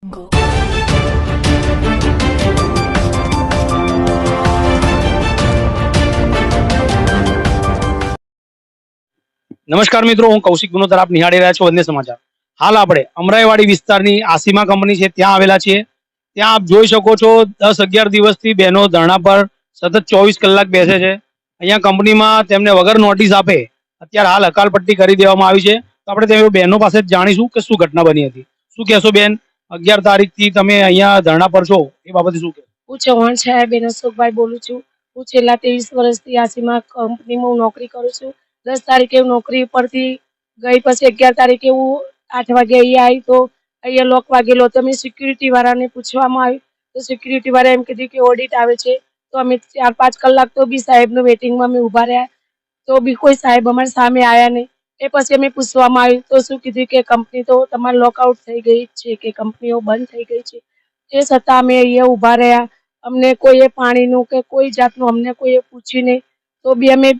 નમસ્કાર મિત્રો, હું કૌશિક ગુનોતર આપ નિહાળી રહ્યા છો વંદે સમાચાર. હાલ આપણે અમરાઈવાડી વિસ્તારની આસીમા કંપની છે, ત્યાં આવેલા છીએ. ત્યાં આપ જોઈ શકો છો, દસ અગિયાર દિવસથી બહેનો ધરણા પર સતત ચોવીસ કલાક બેસે છે. અહીંયા કંપનીમાં તેમને વગર નોટિસ આપે, અત્યારે હાલ હકાલપટ્ટી કરી દેવામાં આવી છે. તો આપણે તે બહેનો પાસે જાણીશું કે શું ઘટના બની હતી. શું કહેશો બેન? અગિયાર તારીખથી તમે અહીંયા ધરણા પર છો. એ બાબતે શું કહેશો? હું ચૌહાણ સાહેબ અશોકભાઈ બોલું છું. હું છેલ્લા ત્રેવીસ વર્ષથી આસીમાં કંપનીમાં હું નોકરી કરું છું. દસ તારીખે નોકરી પરથી ગઈ, પછી અગિયાર તારીખે હું આઠ વાગે અહીંયા આવી તો અહીંયા લોક વાગેલો. તો મેં સિક્યુરિટી વાળાને પૂછવામાં આવ્યું. તો સિક્યુરિટી વાળા એમ કીધું કે ઓડિટ આવે છે. તો અમે ચાર પાંચ કલાક તો બી સાહેબનું વેટિંગમાં અમે ઊભા રહ્યા. તો બી કોઈ સાહેબ અમારી સામે આવ્યા નહીં. એ પછી અમે પૂછવામાં આવ્યું, તો શું કીધું કે કંપની તો તમારી લોકઆઉટ થઈ ગઈ છે, કે કંપનીઓ બંધ થઈ ગઈ છે. એ છતાં અમે અહીંયા ઊભા રહ્યા. અમને કોઈએ પાણીનું કે કોઈ જાતનું અમને કોઈએ પૂછ્યું નહીં. તો બી અમે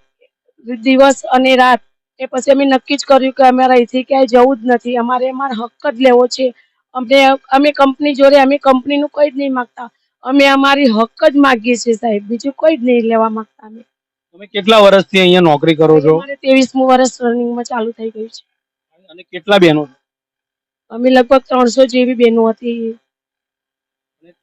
દિવસ અને રાત, એ પછી અમે નક્કી જ કર્યું કે અમારે અહીંથી ક્યાંય જવું જ નથી. અમારે અમારો હક જ લેવો છે. અમને, અમે કંપની જોડે, અમે કંપનીનું કંઈ જ નહીં માગતા. અમે અમારી હક જ માગીએ છીએ સાહેબ. બીજું કોઈ જ નહીં લેવા માગતા અમે. તમે કેટલા વર્ષથી અહીંયા નોકરી કરો છો? ત્રેવીસમું વર્ષ રનિંગમાં ચાલુ થઈ ગયું છે. અને કેટલા બહેનો અમે લગભગ ત્રણસો જેવી બહેનો હતી.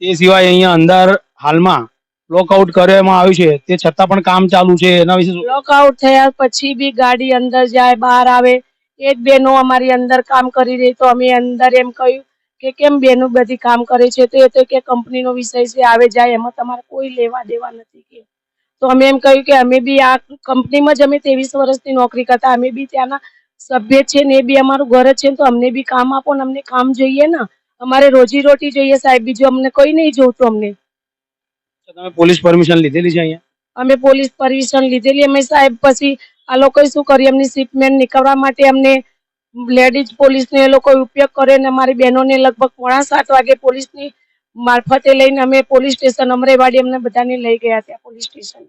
તે સિવાય અહીંયા અંદર હાલમાં લોકઆઉટ કરવામાં આવ્યું છે. તે છતાં પણ કામ ચાલુ છે. એના વિશે લોકઆઉટ થયા પછી બી ગાડી અંદર જાય બહાર આવે. એ જ બહેનો અમારી અંદર કામ કરી રહી. તો અમે અંદર એમ કહ્યું કે કેમ બહેનો બધી કામ કરે છે? તો એ તો કે કંપનીનો વિષય છે આવે જાય. એમાં તમારે કોઈ લેવા દેવા નથી કે. તો અમે એમ કહ્યું કે અમે બી આ કંપનીમાં જ અમે ત્રેવીસ વર્ષની નોકરી કરતા. અમે બી ત્યાંના સભ્ય છે ને એ બી અમારું ઘર છે તો અમને બી કામ આપો ને અમને કામ જોઈએ ને. અમારે રોજી રોટી જોઈએ સાહેબ બીજું અમને કોઈ નહીં જોતું અમને. તમે પોલીસ પરમિશન લીધેલી છે અહીંયા? અમે પોલીસ પરમિશન લીધેલી. અમે સાહેબ પછી આ લોકોએ શું કર્યું એમની શિપમેન્ટ નીકળવા માટે અમને લેડીઝ પોલીસને એ લોકો ઉપયોગ કર્યો અને અમારી બહેનોને લગભગ પોણા સાત વાગે પોલીસની મારફતે લઈને અમે પોલીસ સ્ટેશન અમરેવાડી અમને બધાને લઈ ગયા ત્યાં પોલીસ સ્ટેશન.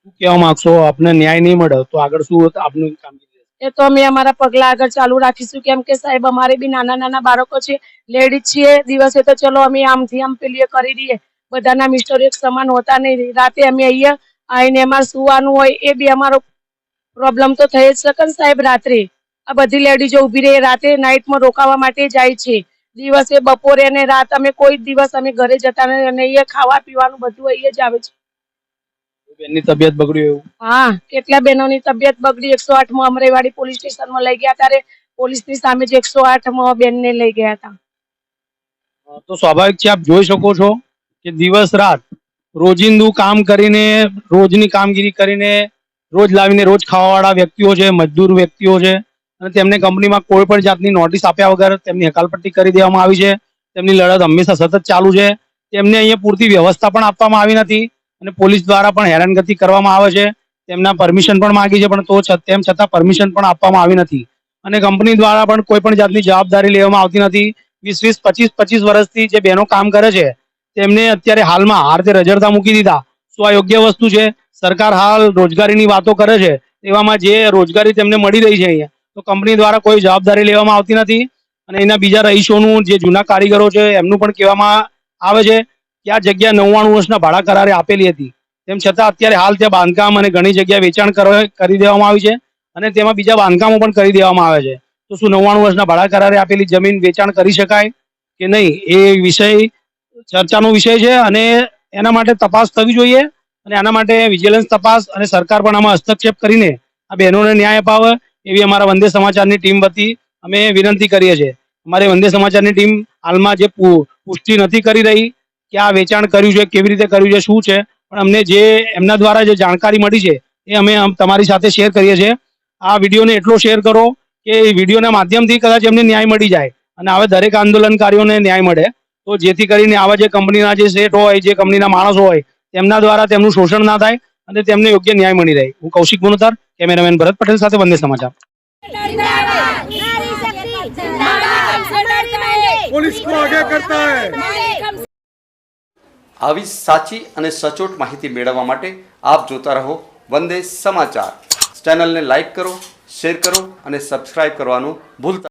શું કહેવા માંગશો? આપને ન્યાય નહીં મળે તો આગળ શું આપનું કામગીરી એ તો અમે અમારા પગલા આગળ ચાલુ રાખીશું કેમ કે સાહેબ અમારે બી નાના નાના બાળકો છે લેડીઝ છીએ દિવસે તો ચલો અમે આમથી આમ પેલી કરી દઈએ. બધાના મિસ્ટર એક સમાન હોતા નહીં. રાતે અમે અહીંયા આવીને અમારે સુવાનું હોય એ બી અમારો પ્રોબ્લેમ તો થઈ જ શકે ને સાહેબ રાત્રે. આ બધી લેડીઝો ઊભી રહી રાતે નાઇટમાં રોકાવા માટે જાય છે. દિવસે બપોરે અને રાત અમે કોઈ દિવસ અમે ઘરે જતા નથી અને એ ખાવા પીવાનું બધું અહીંયા જ આવે છે. બેનની તબિયત બગડી એવું? હા કેટલા બેનોની તબિયત બગડી? એકસો આઠમાં અમરેવાડી પોલીસ સ્ટેશનમાં લઈ ગયા ત્યારે પોલીસની સામે જ એકસો આઠમાં બેનને લઈ ગયા હતા. તો સ્વાભાવિક છે આપ જોઈ શકો છો કે દિવસ રાત રોજિંદુ કામ કરીને રોજની કામગીરી કરીને રોજ લાવીને રોજ ખાવાવાળા વ્યક્તિઓ છે મજદૂર વ્યક્તિઓ છે અને તેમને કંપનીમાં કોઈ પણ જાતની નોટિસ આપ્યા વગર તેમની હકાલપટ્ટી કરી દેવામાં આવી છે. તેમની લડત હંમેશા સતત ચાલુ છે. તેમને અહીંયા પૂરતી વ્યવસ્થા પણ આપવામાં આવી નથી અને પોલીસ દ્વારા પણ હેરાનગતિ કરવામાં આવે છે. તેમના પરમિશન પણ માંગી છે, પણ તો તેમ છતાં પરમિશન પણ આપવામાં આવી નથી. અને કંપની દ્વારા પણ કોઈ પણ જાતની જવાબદારી લેવામાં આવતી નથી. વીસ વીસ પચીસ પચીસ વર્ષથી જે બહેનો કામ કરે છે, તેમને અત્યારે હાલમાં હારતે રજડતા મૂકી દીધા. શું આ યોગ્ય વસ્તુ છે? સરકાર હાલ રોજગારીની વાતો કરે છે. એવામાં જે રોજગારી તેમને મળી રહી છે અહીંયા તો કંપની દ્વારા કોઈ જવાબદારી લેવામાં આવતી નથી. અને એના બીજા રહીશોનું જે જૂના કારીગરો છે, એમનું પણ કહેવામાં આવે છે કે આ જગ્યા નવ્વાણું વર્ષના ભાડા કરારે આપેલી હતી. તેમ છતાં અત્યારે હાલ ત્યાં બાંધકામ અને ઘણી જગ્યાએ વેચાણ કરી દેવામાં આવી છે અને તેમાં બીજા બાંધકામો પણ કરી દેવામાં આવે છે. તો શું નવ્વાણું વર્ષના ભાડા કરારે આપેલી જમીન વેચાણ કરી શકાય કે નહીં? એ વિષય, ચર્ચાનો વિષય છે અને એના માટે તપાસ થવી જોઈએ અને આના માટે વિજિલન્સ તપાસ અને સરકાર પણ આમાં હસ્તક્ષેપ કરીને આ બહેનોને ન્યાય અપાવે એવી અમારા વંદે સમાચારની ટીમ વતી અમે વિનંતી કરીએ છીએ. અમારી વંદે સમાચારની ટીમ હાલમાં જે પુષ્ટિ નથી કરી રહી કે આ વેચાણ કર્યું છે, કેવી રીતે કર્યું છે, શું છે, પણ અમને જે, એમના દ્વારા જે જાણકારી મળી છે, એ અમે તમારી સાથે શેર કરીએ છીએ. આ વિડીયોને એટલો શેર કરો કે એ વિડીયોના માધ્યમથી કદાચ એમને ન્યાય મળી જાય અને હવે દરેક આંદોલનકારીઓને ન્યાય મળે. તો જેથી કરીને આવા જે કંપનીના જે શેઠ હોય, જે કંપનીના માણસો હોય, તેમના દ્વારા તેમનું શોષણ ના થાય અને તેમને યોગ્ય ન્યાય મળી રહે. હું કૌશિક ગુણોતાર કેમેરામેન ભરત પટેલ સાથે વંદે સમાચાર. પોલીસ કરતા આવી સાચી અને સચોટ માહિતી મેળવવા માટે આપ જોતા રહો વંદે સમાચાર. ચેનલને લાઇક કરો શેર કરો અને સબસ્ક્રાઇબ કરવાનું ભૂલતા